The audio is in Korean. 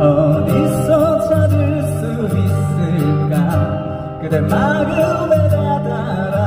어디서 찾을 수 있을까? 그대 마음에 다다라.